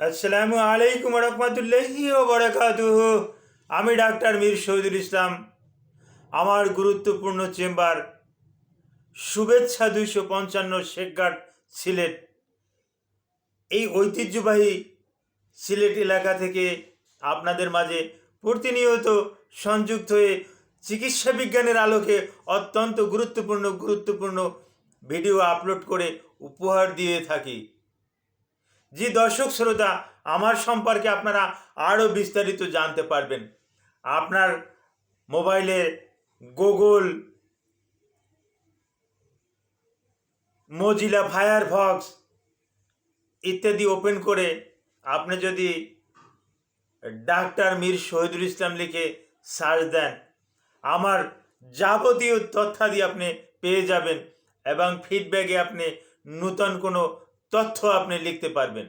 আসসালামু আলাইকুম রহমতুল্লাহি ও বরাকাতুহ। আমি ডাক্তার মীর শহীদুল ইসলাম। আমার গুরুত্বপূর্ণ চেম্বার, শুভেচ্ছা দুইশো পঞ্চান্ন শেখঘাট সিলেট। এই ঐতিহ্যবাহী সিলেট এলাকা থেকে আপনাদের মাঝে প্রতিনিয়ত সংযুক্ত হয়ে চিকিৎসা বিজ্ঞানের আলোকে অত্যন্ত গুরুত্বপূর্ণ গুরুত্বপূর্ণ ভিডিও আপলোড করে উপহার দিয়ে থাকি। জি দর্শক শ্রোতা, আমার সম্পর্কে আপনারা আরও বিস্তারিত জানতে পারবেন। আপনার মোবাইলে গুগল, মজিলা, ফায়ারফক্স ইত্যাদি ওপেন করে আপনি যদি ডাক্তার মীর শহীদুল ইসলাম লিখে সার্চ দেন, আমার যাবতীয় তথ্যাদি আপনি পেয়ে যাবেন এবং ফিডব্যাকে আপনি নূতন কোনো তথ্য আপনি লিখতে পারবেন।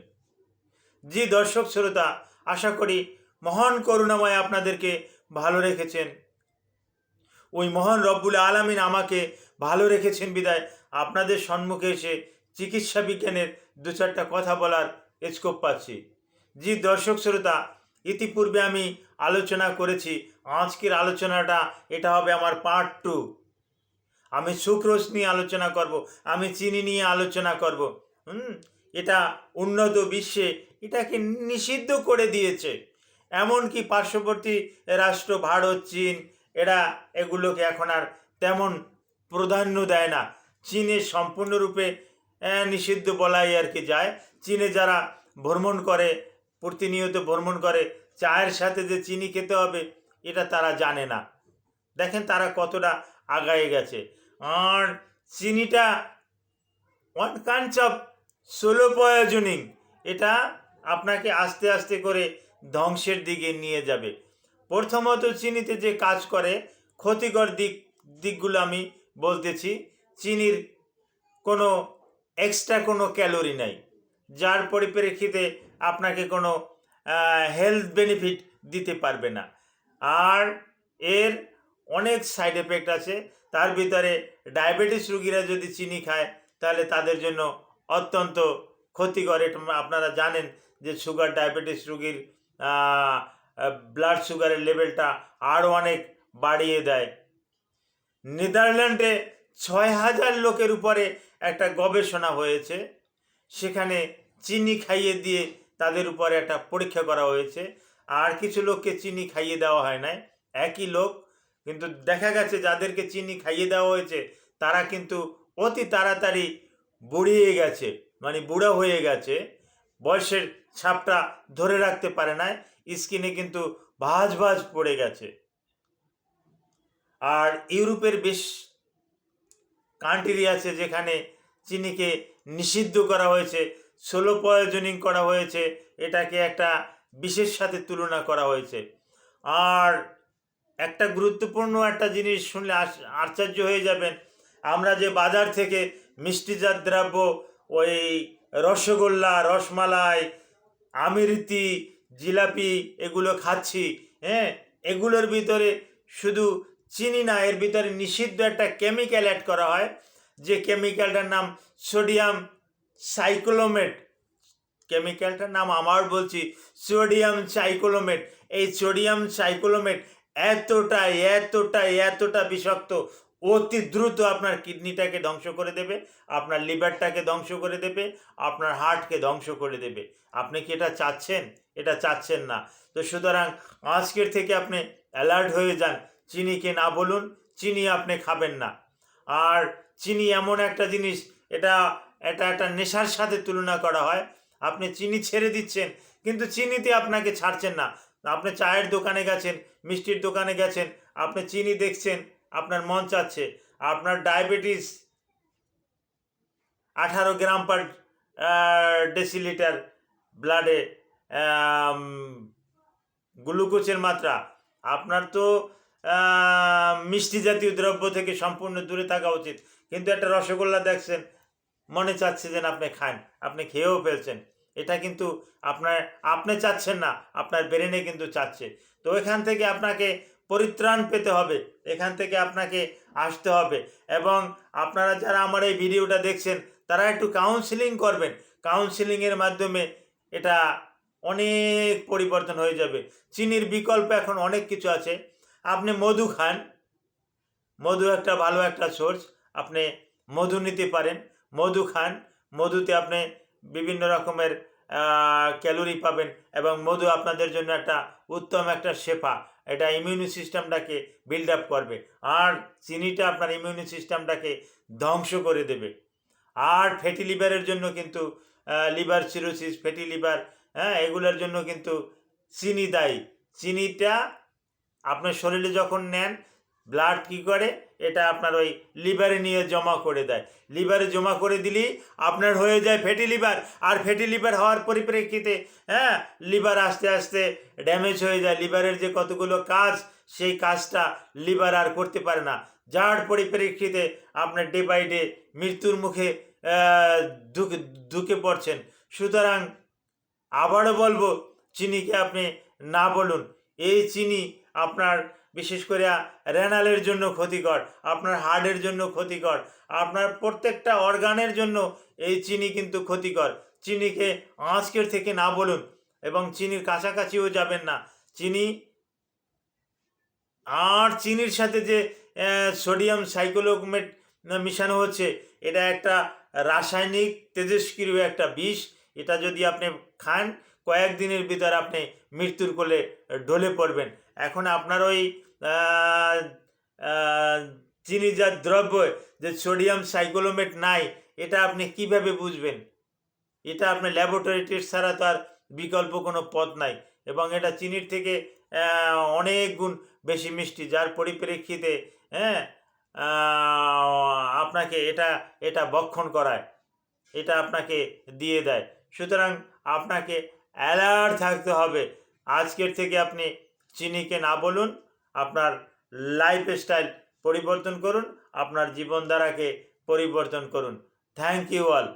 জি দর্শক শ্রোতা, আশা করি মহান করুণাময় আপনাদেরকে ভালো রেখেছেন। ওই মহান রব্বুল আলামিন আমাকে ভালো রেখেছেন বিদায়। আপনাদের সম্মুখে এসে চিকিৎসা বিজ্ঞানের দু চারটা কথা বলার স্কোপ পাচ্ছি। জি দর্শক শ্রোতা, ইতিপূর্বে আমি আলোচনা করেছি, আজকের আলোচনাটা এটা হবে আমার পার্ট টু আমি সুক্রোজ নিয়ে আলোচনা করব, আমি চিনি নিয়ে আলোচনা করব। হুম? এটা উন্নত বিশ্বে এটাকে নিষিদ্ধ করে দিয়েছে। এমনকি পার্শ্ববর্তী রাষ্ট্র ভারত, চীন, এরা এগুলোকে এখন আর তেমন প্রাধান্য দেয় না। চীনে সম্পূর্ণরূপে নিষিদ্ধ বলাই আর কি যায়। চীনে যারা ভ্রমণ করে, প্রতিনিয়ত ভ্রমণ করে, চায়ের সাথে যে চিনি খেতে হবে, এটা তারা জানে না। দেখেন তারা কতটা আগায়ে গেছে। আর চিনিটা one kinds of slow poisoning এটা আপনাকে আস্তে আস্তে করে ধ্বংসের দিকে নিয়ে যাবে। প্রথমত চিনিতে যে কাজ করে, ক্ষতিকর দিক, দিকগুলো আমি বলতেছি, চিনির কোনো এক্সট্রা কোনো ক্যালোরি নাই। যার পরিপ্রেক্ষিতে আপনাকে কোনো হেলথ বেনিফিট দিতে পারবে না। আর এর অনেক সাইড এফেক্ট আছে। তার ভিতরে ডায়াবেটিস রুগীরা যদি চিনি খায়, তাহলে তাদের জন্য অত্যন্ত ক্ষতিকর। এটা আপনারা জানেন যে সুগার ডায়াবেটিস রুগীর ব্লাড সুগারের লেভেলটা আরও অনেক বাড়িয়ে দেয়। নেদারল্যান্ডে ছয় হাজার লোকের উপরে একটা গবেষণা হয়েছে। সেখানে চিনি খাইয়ে দিয়ে তাদের উপরে একটা পরীক্ষা করা হয়েছে। আর কিছু লোককে চিনি খাইয়ে দেওয়া হয় নাই। একই লোক, কিন্তু দেখা গেছে যাদেরকে চিনি খাইয়ে দেওয়া হয়েছে, তারা কিন্তু অতি তাড়াতাড়ি বুড়িয়ে গেছে মানে বুড়া হয়ে গেছে, বয়সের ছাপটা ধরে রাখতে পারে না স্কিনে কিন্তু ভাজ ভাজ পড়ে গেছে। আর ইউরোপের বেশ কান্ট্রি আছে যেখানে চিনিকে নিষিদ্ধ করা হয়েছে সোলো পয়জনিং করা হয়েছে, এটাকে একটা বিশেষ সাথে তুলনা করা হয়েছে। আর একটা গুরুত্বপূর্ণ একটা জিনিস শুনলে আশ- আশ্চর্য হয়ে যাবেন, আমরা যে বাজার থেকে মিষ্টিজাত দ্রব্য, ওই রসগোল্লা, রসমালাই, আমিরতি, জিলাপি এগুলো খাচ্ছি হ্যাঁ? এগুলোর ভিতরে শুধু চিনি না, এর ভিতরে নিষিদ্ধ একটা কেমিক্যাল অ্যাড করা হয়, যে কেমিক্যালটার নাম সোডিয়াম সাইক্লোমেট কেমিক্যালটার নাম আমার বলছি সোডিয়াম সাইক্লোমেট এই সোডিয়াম সাইক্লোমেট এতটা এতটা এতটা বিষাক্ত অতি দ্রুত আপনার কিডনিটাকে ধ্বংস করে দেবে, আপনার লিভারটাকে ধ্বংস করে দেবে, আপনার হার্টকে ধ্বংস করে দেবে। আপনি কি এটা চাচ্ছেন? এটা চাচ্ছেন না। তো সুতরাং আজকের থেকে আপনি অ্যালার্ট হয়ে যান, চিনিকে না বলুন, চিনি আপনি খাবেন না। আর চিনি এমন একটা জিনিস, এটা এটা একটা নেশার সাথে তুলনা করা হয়। আপনি চিনি ছেড়ে দিচ্ছেন, কিন্তু চিনিতে আপনাকে ছাড়ছেন না। আপনি চায়ের দোকানে গেছেন, মিষ্টির দোকানে গেছেন, আপনি চিনি দেখছেন আপনার মন চাচ্ছে। আপনার ডায়াবেটিস আঠারো গ্রাম পার ডেসিলিটার ব্লাডে গ্লুকোজের মাত্রা। আপনার তো মিষ্টি জাতীয় দ্রব্য থেকে সম্পূর্ণ দূরে থাকা উচিত। কিন্তু একটা রসগোল্লা দেখছেন, মনে চাচ্ছে যে না আপনি খান, আপনি খেয়েও ফেলছেন। এটা কিন্তু আপনার, আপনি চাচ্ছেন না, আপনার ব্রেনে কিন্তু চাচ্ছে। তো এখান থেকে আপনাকে পরিত্রাণ পেতে হবে। এখান থেকে আপনাকে আসতে হবে। এবং আপনারা যারা আমার এই ভিডিওটা দেখছেন, তারা একটু কাউন্সিলিং করবেন। কাউন্সিলিংয়ের মাধ্যমে এটা অনেক পরিবর্তন হয়ে যাবে। চিনির বিকল্প এখন অনেক কিছু আছে। আপনি মধু খান। মধু একটা ভালো একটা সোর্স আপনি মধু নিতে পারেন। মধু খান। মধুতে আপনি বিভিন্ন রকমের ক্যালোরি পাবেন এবং মধু আপনাদের জন্য একটা উত্তম একটা শেফা। এটা ইমিউনি সিস্টেমটাকে বিল্ড আপ করবে। আর চিনিটা আপনার ইমিউনি সিস্টেমটাকে ধ্বংস করে দেবে। আর ফ্যাটি লিভারের জন্য কিন্তু লিভার সিরোসিস ফ্যাটি লিভার হ্যাঁ এগুলোর জন্য কিন্তু চিনি দায়ী। চিনিটা আপনার শরীরে যখন নেন ব্লাড কী করে? এটা আপনার ওই লিভারে নিয়ে জমা করে দেয়। লিভারে জমা করে দিলেই আপনার হয়ে যায় ফ্যাটি লিভার। আর ফ্যাটি লিভার হওয়ার পরিপ্রেক্ষিতে হ্যাঁ লিভার আস্তে আস্তে ড্যামেজ হয়ে যায়। লিভারের যে কতগুলো কাজ, সেই কাজটা লিভার আর করতে পারে না। যার পরিপ্রেক্ষিতে আপনার ডে বাই ডে মৃত্যুর মুখে ঢুকে ঢুকে পড়ছেন। সুতরাং আবারও বলব, চিনিকে আপনি না বলুন। এই চিনি আপনার বিশেষ করে রেনালের জন্য ক্ষতিকর, আপনার হার্টের জন্য ক্ষতিকর, আপনার প্রত্যেকটা অর্গানের জন্য এই চিনি কিন্তু ক্ষতিকর। চিনিকে আজকের থেকে না বলুন এবং চিনির কাছাকাছিও যাবেন না। চিনি আর চিনির সাথে যে সোডিয়াম সাইক্লোমেট মিশানো হচ্ছে, এটা একটা রাসায়নিক তেজস্ক্রিয় একটা বিষ। এটা যদি আপনি খান, কয়েকদিনের ভিতর আপনি মৃত্যুর কোলে ঢলে পড়বেন। এখন আপনার ওই চিনিজাত দ্রব্য, যে সোডিয়াম সাইক্লোমেট নাই, এটা আপনি কীভাবে বুঝবেন? এটা আপনার ল্যাবরেটরি টেস্ট ছাড়া তো আর বিকল্প কোনো পথ নাই। এবং এটা চিনির থেকে অনেক গুণ বেশি মিষ্টি, যার পরিপ্রেক্ষিতে হ্যাঁ আপনাকে এটা এটা বক্ষণ করায়, এটা আপনাকে দিয়ে দেয়। সুতরাং আপনাকে অ্যালার্ট থাকতে হবে। আজকের থেকে আপনি চিনিকে না বলুন আপনার লাইফস্টাইল পরিবর্তন করুন আপনার জীবনধারাকে পরিবর্তন করুন। Thank you all